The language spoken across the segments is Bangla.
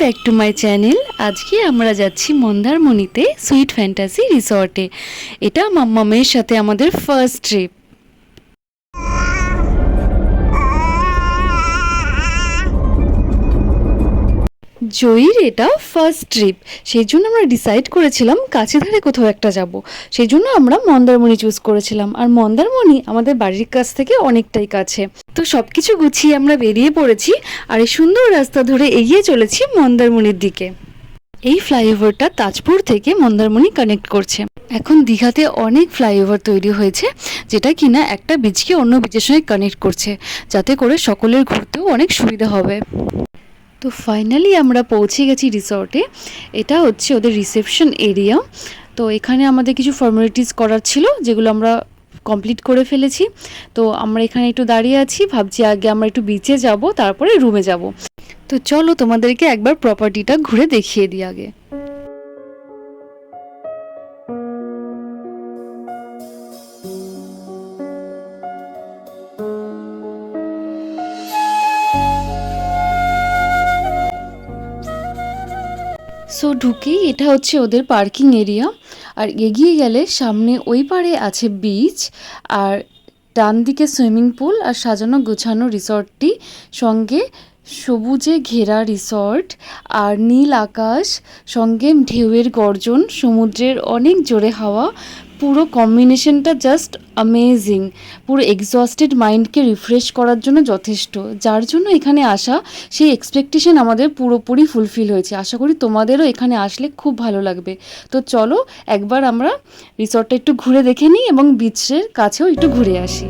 ব্যাক টু মাই চ্যানেল আজকে আমরা যাচ্ছি মন্দারমণিতে সুইট ফ্যান্টাসি রিসর্টে এটা মাম্মামের সাথে আমাদের ফার্স্ট ট্রিপ জয়ীর এটা ফার্স্ট ট্রিপ সেই জন্য আমরা ডিসাইড করেছিলাম কাছে ধারে কোথাও একটা যাব। সেই জন্য আমরা মন্দারমণি চুজ করেছিলাম। আর মন্দারমণি আমাদের বাড়ির কাছ থেকে অনেকটাই কাছে। তো সব কিছু গুছিয়ে আমরা বেরিয়ে পড়েছি আর এই সুন্দর রাস্তা ধরে এগিয়ে চলেছি মন্দারমণির দিকে। এই ফ্লাইওভারটা তাজপুর থেকে মন্দারমণি কানেক্ট করছে। এখন দীঘাতে অনেক ফ্লাইওভার তৈরি হয়েছে, যেটা কিনা একটা বীজকে অন্য বীজের সঙ্গে কানেক্ট করছে, যাতে করে সকলের ঘুরতেও অনেক সুবিধা হবে। তো ফাইনালি আমরা পৌঁছে গেছি রিসর্টে এটা হচ্ছে ওদের রিসেপশন এরিয়া তো এখানে আমাদের কিছু ফর্মালিটিস করার ছিল, যেগুলো আমরা কমপ্লিট করে ফেলেছি। তো আমরা এখানে একটু দাঁড়িয়ে আছি, ভাবছি আগে আমরা একটু বিচে যাব, তারপরে রুমে যাব। তো চলো তোমাদেরকে একবার প্রপার্টিটা ঘুরে দেখিয়ে দিই আগে। সো ঢুকেই এটা হচ্ছে ওদের পার্কিং এরিয়া। আর এগিয়ে গেলে সামনে ওই পারে আছে বিচ আর ডান দিকে সুইমিং পুল আর সাজানো গোছানো রিসর্টটি। সঙ্গে সবুজে ঘেরা রিসর্ট আর নীল আকাশ, সঙ্গে ঢেউয়ের গর্জন, সমুদ্রের অনেক জোরে হাওয়া। পুরো কম্বিনেশনটা জাস্ট অ্যামেজিং পুরো এক্সস্টেড মাইন্ডকে রিফ্রেশ করার জন্য যথেষ্ট। যার জন্য এখানে আসা, সেই এক্সপেকটেশন আমাদের পুরোপুরি ফুলফিল হয়েছে। আশা করি তোমাদেরও এখানে আসলে খুব ভালো লাগবে। তো চলো, একবার আমরা রিসর্টটা একটু ঘুরে দেখে নিই এবং বিচের কাছেও একটু ঘুরে আসি।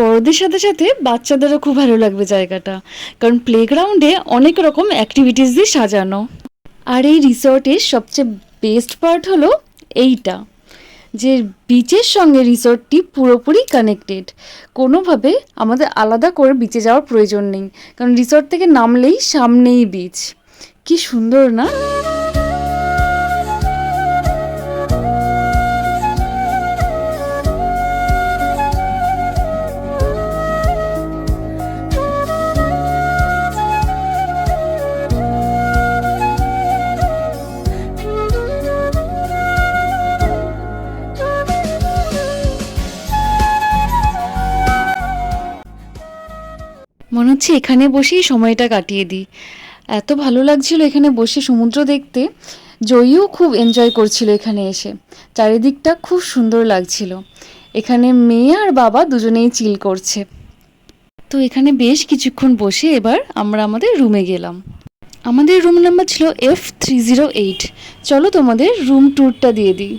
বড়দের সাথে সাথে বাচ্চাদেরও খুব ভালো লাগবে জায়গাটা। কারণ প্লেগ্রাউন্ডে অনেক রকম অ্যাক্টিভিটিস দিয়ে সাজানো। আর এই রিসর্টের সবচেয়ে বেস্ট পার্ট হলো এইটা, যে বিচের সঙ্গে রিসর্টটি পুরোপুরি কানেক্টেড কোনোভাবে আমাদের আলাদা করে বিচে যাওয়ার প্রয়োজন নেই, কারণ রিসর্ট থেকে নামলেই সামনেই বিচ কি সুন্দর না? হচ্ছে এখানে বসেই সময়টা কাটিয়ে দিই। এত ভালো লাগছিল এখানে বসে সমুদ্র দেখতে। জয়ীও খুব এনজয় করছিল এখানে এসে। চারিদিকটা খুব সুন্দর লাগছিল। এখানে মেয়ে আর বাবা দুজনেই চিল করছে। তো এখানে বেশ কিছুক্ষণ বসে এবার আমরা আমাদের রুমে গেলাম। আমাদের রুম নাম্বার ছিল এফ থ্রি জিরো এইট চলো তোমাদের রুম ট্যুরটা দিয়ে দিই।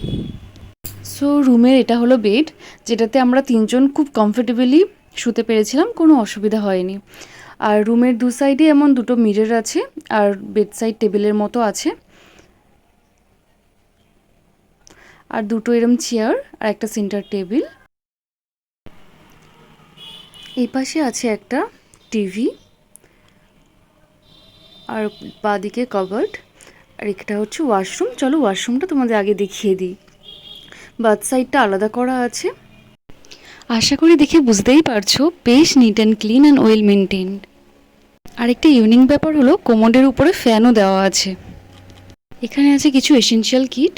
সো রুমের এটা হলো বেড যেটাতে আমরা তিনজন খুব কমফোর্টেবলি শুতে পেরেছিলাম, কোনো অসুবিধা হয়নি। আর রুমের দু সাইডে এমন দুটো মিরর আছে, আর বেড সাইড টেবিলের মতো আছে। আর দুটো এরম চেয়ার আর একটা সেন্টার টেবিল এই পাশে আছে একটা টিভি আর বাদিকে কভার্ড আর একটা হচ্ছে ওয়াশরুম চলো ওয়াশরুমটা তোমাদের আগে দেখিয়ে দিই। বাথ সাইডটা আলাদা করা আছে। আশা করি দেখে বুঝতেই পারছ, বেশ neat and clean and well maintained আরেকটা ইউনিক ব্যাপার হলো কোমোডের উপরে ফ্যানও দেওয়া আছে। এখানে আছে কিছু এসেনশিয়াল কিট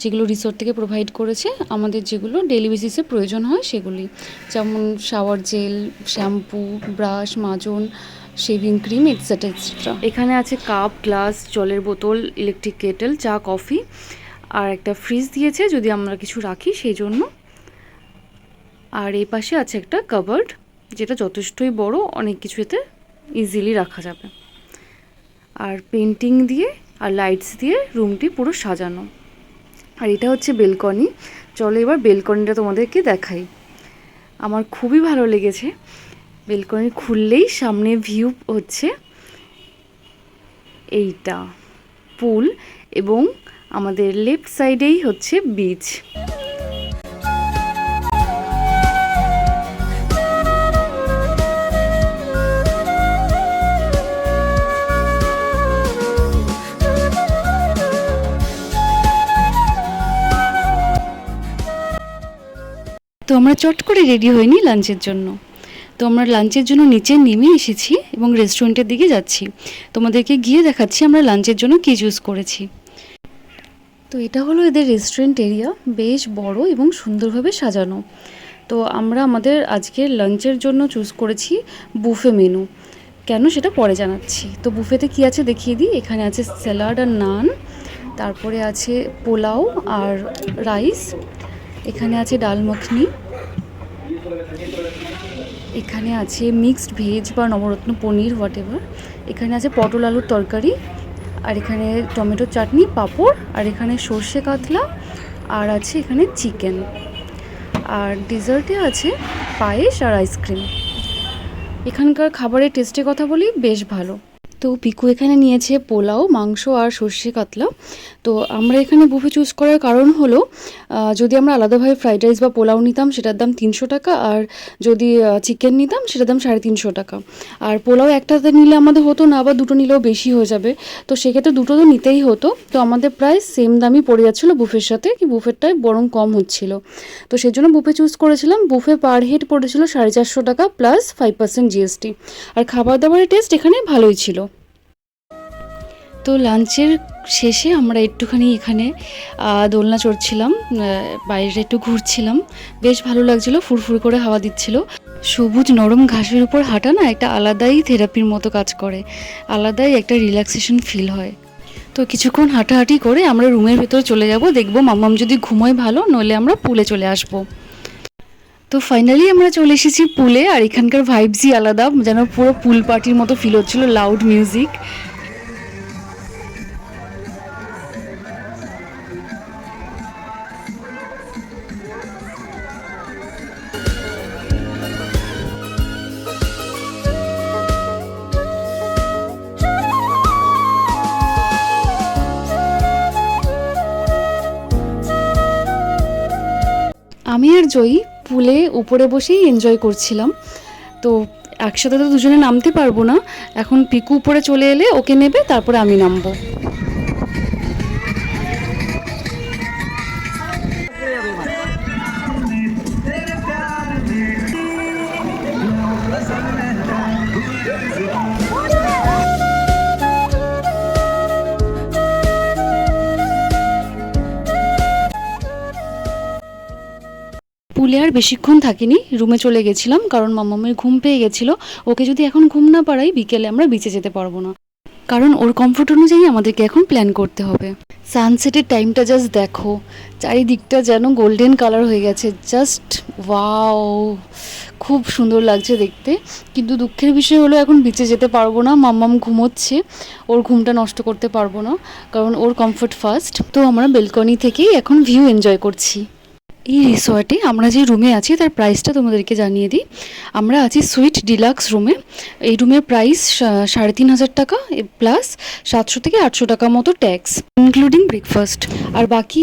যেগুলো রিসোর্ট থেকে প্রোভাইড করেছে। আমাদের যেগুলো ডেলি বেসিসে প্রয়োজন হয়, সেগুলি। যেমন শাওয়ার জেল শ্যাম্পু ব্রাশ মাজন শেভিং ক্রিম এটসেট্রা এটসেট্রা এখানে আছে কাপ গ্লাস জলের বোতল ইলেকট্রিক কেটেল চা কফি আর একটা ফ্রিজ দিয়েছে, যদি আমরা কিছু রাখি, সেই জন্য। আর এই পাশে আছে একটা কাবার্ড যেটা যথেষ্টই বড়, অনেক কিছু এতে ইজিলি রাখা যাবে। আর পেন্টিং দিয়ে আর লাইটস দিয়ে রুমটি পুরো সাজানো। আর এটা হচ্ছে বেলকনি চলো এবার বেলকনিটা তোমাদেরকে দেখাই। আমার খুবই ভালো লেগেছে। বেলকনি খুললেই সামনে ভিউ হচ্ছে এইটা। পুল এবং আমাদের লেফট সাইডেই হচ্ছে বিচ আমরা চট করে রেডি হইনি লাঞ্চের জন্য। তো আমরা লাঞ্চের জন্য নিচে নেমে এসেছি এবং রেস্টুরেন্টের দিকে যাচ্ছি। তোমাদেরকে গিয়ে দেখাচ্ছি আমরা লাঞ্চের জন্য কী চুজ করেছি। তো এটা হলো এদের রেস্টুরেন্ট এরিয়া বেশ বড় এবং সুন্দরভাবে সাজানো। তো আমরা আমাদের আজকের লাঞ্চের জন্য চুজ করেছি বুফে মেনু কেন সেটা পরে জানাচ্ছি। তো বুফেতে কি আছে দেখিয়ে দিই। এখানে আছে স্যালাড আর নান তারপরে আছে পোলাও আর রাইস এখানে আছে ডাল মাখনি এখানে আছে মিক্সড ভেজ বা নবরত্ন পনির হোয়াট এভার এখানে আছে পটল আলুর তরকারি, আর এখানে টমেটো চাটনি, পাঁপড়, আর এখানে সর্ষে কাতলা, আর আছে এখানে চিকেন আর ডিজার্টে আছে পায়েস আর আইসক্রিম এখানকার খাবারের টেস্টের কথা বলি, বেশ ভালো। তো পিকু এখানে নিয়েছে পোলাও, মাংস আর সর্ষে কাতলা। তো আমরা এখানে বুফে চুজ করার কারণ হলো যদি আমরা আলাদাভাবে ফ্রাইড রাইস বা পোলাও নিতাম, সেটার দাম তিনশো টাকা আর যদি চিকেন নিতাম, সেটার দাম সাড়ে তিনশো টাকা। আর পোলাও একটাতে নিলে আমাদের হতো না আবার দুটো নিলেও বেশি হয়ে যাবে। তো সেক্ষেত্রে দুটো তো নিতেই হতো। তো আমাদের প্রায় সেম দামই পড়ে যাচ্ছিল বুফের সাথে, কি বুফেরটাই বরং কম হচ্ছিল। তো সেই জন্য বুফে চুজ করেছিলাম। বুফে পার হেড পড়েছিল সাড়ে চারশো টাকা প্লাস ফাইভ পার্সেন্ট জিএসটি আর খাবার দাবারের টেস্ট এখানে ভালোই ছিল। তো লাঞ্চের শেষে আমরা একটুখানি এখানে দোলনা চড়ছিলাম বাইরে একটু ঘুরছিলাম। বেশ ভালো লাগছিল, ফুরফুর করে হাওয়া দিচ্ছিল। সবুজ নরম ঘাসের উপর হাঁটা না একটা আলাদাই থেরাপির মতো কাজ করে। আলাদাই একটা রিল্যাক্সেশন ফিল হয়। তো কিছুক্ষণ হাঁটাহাঁটি করে আমরা রুমের ভেতরে চলে যাব, দেখব মাম্মাম যদি ঘুমোয় ভালো, নইলে আমরা পুলে চলে আসব। তো ফাইনালি আমরা চলে এসেছি পুলে, আর এখানকার ভাইবসই আলাদা, যেন পুরো পুল পার্টির মতো ফিল হচ্ছিল লাউড মিউজিক আমি আর জয়ী পুলে উপরে বসেই এনজয় করছিলাম। তো একসাথে তো দুজনে নামতে পারব না। এখন পিকু উপরে চলে এলে ওকে নেবে, তারপরে আমি নামবো। পুলে আর বেশিক্ষণ থাকিনি। রুমে চলে গেছিলাম, কারণ মামামের ঘুম পেয়ে গেছিল। ওকে যদি এখন ঘুম না পাড়াই, বিকেলে আমরা বিচে যেতে পারব না। কারণ ওর কমফোর্ট অনুযায়ী আমাদেরকে এখন প্ল্যান করতে হবে। সানসেটের টাইমটা জাস্ট দেখো। চারিদিকটা যেন গোল্ডেন কালার হয়ে গেছে। জাস্ট ওয়াও খুব সুন্দর লাগছে দেখতে। কিন্তু দুঃখের বিষয় হলো এখন বিচে যেতে পারব না। মাম্মাম ঘুমোচ্ছে। ওর ঘুমটা নষ্ট করতে পারব না। কারণ ওর কমফোর্ট ফার্স্ট তো আমরা বেলকনি থেকেই এখন ভিউ এনজয় করছি। এই রিসর্টে আমরা যে রুমে আছি তার প্রাইসটা তোমাদেরকে জানিয়ে দিই। আমরা আছি সুইট ডিলাক্স রুমে এই রুমের প্রাইস সাড়ে তিন হাজার টাকা প্লাস সাতশো থেকে আটশো টাকা মতো ট্যাক্স ইনক্লুডিং ব্রেকফাস্ট আর বাকি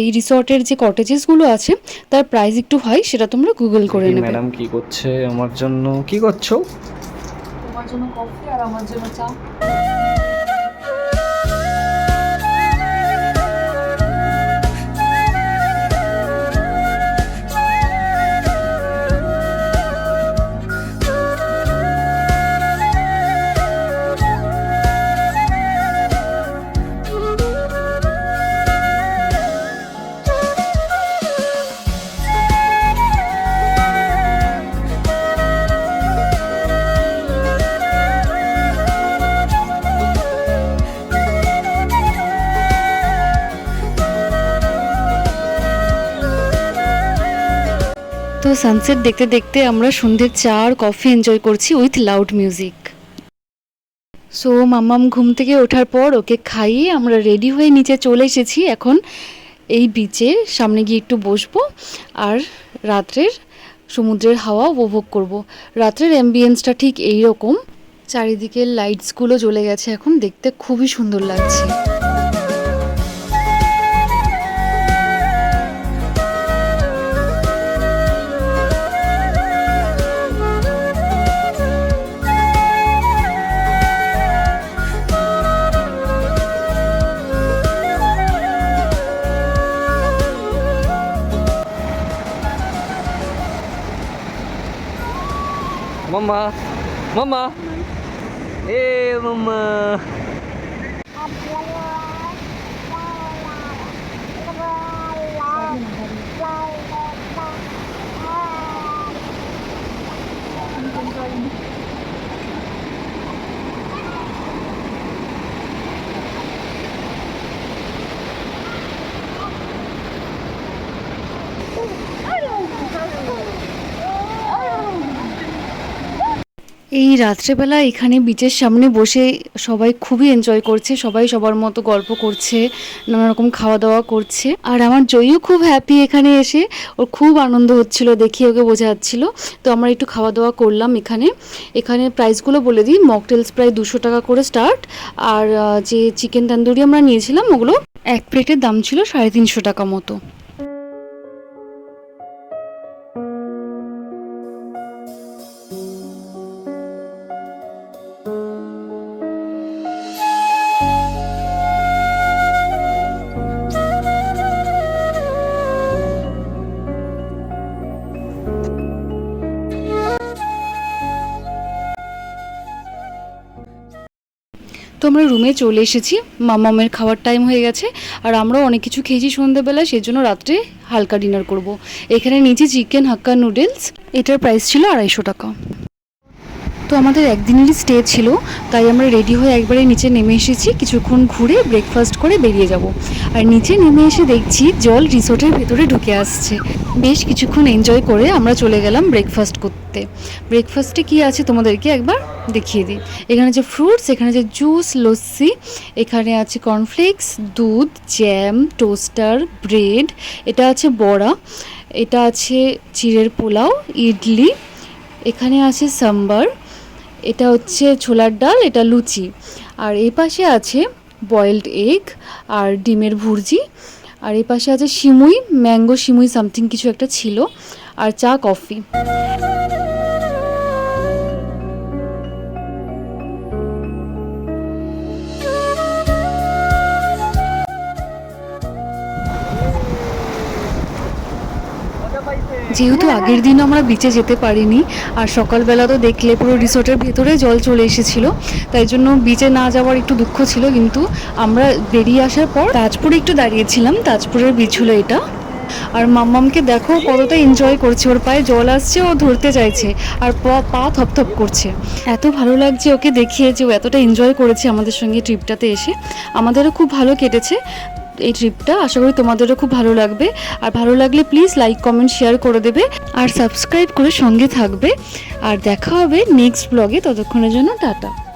এই রিসর্টের যে কটেজেসগুলো আছে তার প্রাইস একটু হয় সেটা তোমরা গুগল করে নেবে। ম্যাডাম কি করছে আমার জন্য? কি করছ? তোমার জন্য কফি আর আমার জন্য চা। তো সানসেট দেখতে দেখতে আমরা সন্ধ্যের চা আর কফি এনজয় করছি উইথ লাউড মিউজিক সো মাম্মাম ঘুম থেকে ওঠার পর ওকে খাইয়ে আমরা রেডি হয়ে নিচে চলে এসেছি এখন এই বিচে সামনে গিয়ে একটু বসবো আর রাত্রের সমুদ্রের হাওয়া উপভোগ করব। রাত্রের অ্যাম্বিয়েন্সটা ঠিক এই রকম চারিদিকে লাইটসগুলো জ্বলে গেছে এখন। দেখতে খুবই সুন্দর লাগছে। Mama. Mama. Eh, hey, Mama. এই রাত্রেবেলা এখানে বিচের সামনে বসে সবাই খুবই এনজয় করছে, সবাই সবার মতো গল্প করছে, নানা রকম খাওয়া দাওয়া করছে। আর আমার জয়ও খুব হ্যাপি এখানে এসে, ওর খুব আনন্দ হচ্ছিল দেখে ওকে বোঝা যাচ্ছিল। তো আমরা একটু খাওয়া দাওয়া করলাম এখানে। এখানে প্রাইসগুলো বলে দিই মকটেলস প্রায় দুশো টাকা করে স্টার্ট আর যে চিকেন তান্দুরি আমরা নিয়েছিলাম, ওগুলো এক প্লেটের দাম ছিল সাড়ে তিনশো টাকা মতো। আমরা রুমে চলে এসেছি। মামামের খাওয়ার টাইম হয়ে গেছে। আর আমরাও অনেক কিছু খেয়েছি সন্ধ্যেবেলা সেই জন্য রাত্রে হালকা ডিনার করব। এখানে নিচে চিকেন হাক্কা নুডলস এটার প্রাইস ছিল আড়াইশো টাকা। তো আমাদের একদিনেরই স্টে ছিল, তাই আমরা রেডি হয়ে একবারে নিচে নেমে এসেছি। কিছুক্ষণ ঘুরে ব্রেকফাস্ট করে বেরিয়ে যাব। আর নিচে নেমে এসে দেখছি জল রিসোর্টের ভেতরে ঢুকে আসছে। বেশ কিছুক্ষণ এনজয় করে আমরা চলে গেলাম ব্রেকফাস্ট করতে। ব্রেকফাস্টে কি আছে তোমাদেরকে একবার দেখিয়ে দিই। এখানে যে ফ্রুটস এখানে যে জুস লস্যি, এখানে আছে কর্নফ্লেক্স দুধ জ্যাম টোস্টার ব্রেড এটা আছে বড়া, এটা আছে চিড়ের পোলাও, ইডলি, এখানে আছে সাম্বার এটা হচ্ছে ছোলার ডাল, এটা লুচি। আর এই পাশে আছে বয়েলড এগ আর ডিমের ভুর্জি। আর এই পাশে আছে শিমুই ম্যাঙ্গো শিমুই সামথিং কিছু একটা ছিল। আর চা কফি যেহেতু আগের দিন আমরা বিচে যেতে পারিনি, আর সকালবেলা তো দেখলে পুরো রিসোর্টের ভেতরে জল চলে এসেছিল, তাই জন্য বিচে না যাওয়ার একটু দুঃখ ছিল, কিন্তু আমরা বেরিয়ে আসার পর তাজপুরে একটু দাঁড়িয়েছিলাম, তাজপুরের বিচ হলো এটা। আর মাম্মামকে দেখো কতটা এনজয় করছে, ওর পায়ে জল আসছে, ও ধরতে চাইছে, আর পা থপথপ করছে। এত ভালো লাগছে ওকে দেখিয়ে যে ও এতটা এনজয় করেছে আমাদের সঙ্গে ট্রিপটাতে এসে। আমাদেরও খুব ভালো কেটেছে। এই ট্রিপটা আশা করি তোমাদেরও খুব ভালো লাগবে। আর ভালো লাগলে প্লিজ লাইক কমেন্ট শেয়ার করে দেবে। আর সাবস্ক্রাইব করে সঙ্গে থাকবে। আর দেখা হবে নেক্সট ব্লগে ততক্ষণের জন্য টাটা।